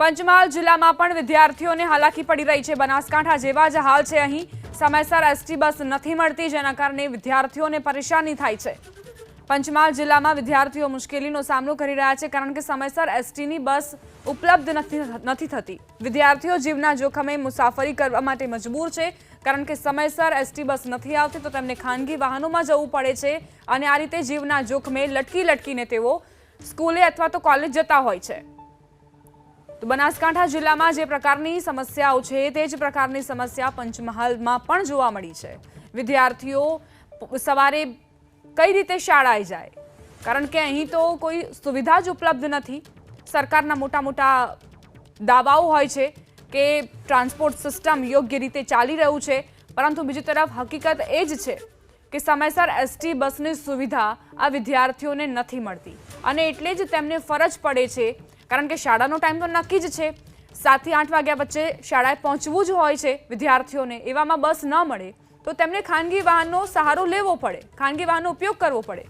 પંચમહાલ જિલ્લામાં પણ વિદ્યાર્થીઓને હાલાકી પડી રહી છે. બનાસકાંઠા જેવા જ હાલ છે. અહીં સમયસર એસટી બસ નથી મળતી, જેના કારણે વિદ્યાર્થીઓને પરેશાની થાય છે. પંચમહાલ જિલ્લામાં વિદ્યાર્થીઓ મુશ્કેલીનો સામનો કરી રહ્યા છે, કારણ કે સમયસર એસટીની બસ ઉપલબ્ધ નથી નથી થતી. વિદ્યાર્થીઓ જીવના જોખમે મુસાફરી કરવા માટે મજબૂર છે, કારણ કે સમયસર એસટી બસ નથી આવતી, તો તેમને ખાનગી વાહનોમાં જવું પડે છે અને આ રીતે જીવના જોખમે લટકી લટકીને તેઓ સ્કૂલે અથવા તો કોલેજ જતા હોય છે. તો બનાસકાંઠા જિલ્લામાં જે પ્રકારની સમસ્યાઓ છે તે જ પ્રકારની સમસ્યા પંચમહાલમાં પણ જોવા મળી છે. વિદ્યાર્થીઓ સવારે કઈ રીતે શાળાએ જાય? કારણ કે અહીં તો કોઈ સુવિધા જ ઉપલબ્ધ નથી. સરકારના મોટા મોટા દાવાઓ હોય છે કે ટ્રાન્સપોર્ટ સિસ્ટમ યોગ્ય રીતે ચાલી રહ્યું છે. પરંતુ બીજી તરફ હકીકત એ જ છે કે સમયસર એસટી બસની સુવિધા આ વિદ્યાર્થીઓને નથી મળતી. અને એટલે જ તેમને ફરજ પડે છે કારણ કે શાળાનો ટાઈમ તો નક્કી જ છે. સાતથી આઠ વાગ્યા વચ્ચે શાળાએ પહોંચવું જ હોય છે વિદ્યાર્થીઓને, એવામાં બસ ન મળે તો તેમને ખાનગી વાહનનો સહારો લેવો પડે. ખાનગી વાહનનો ઉપયોગ કરવો પડે.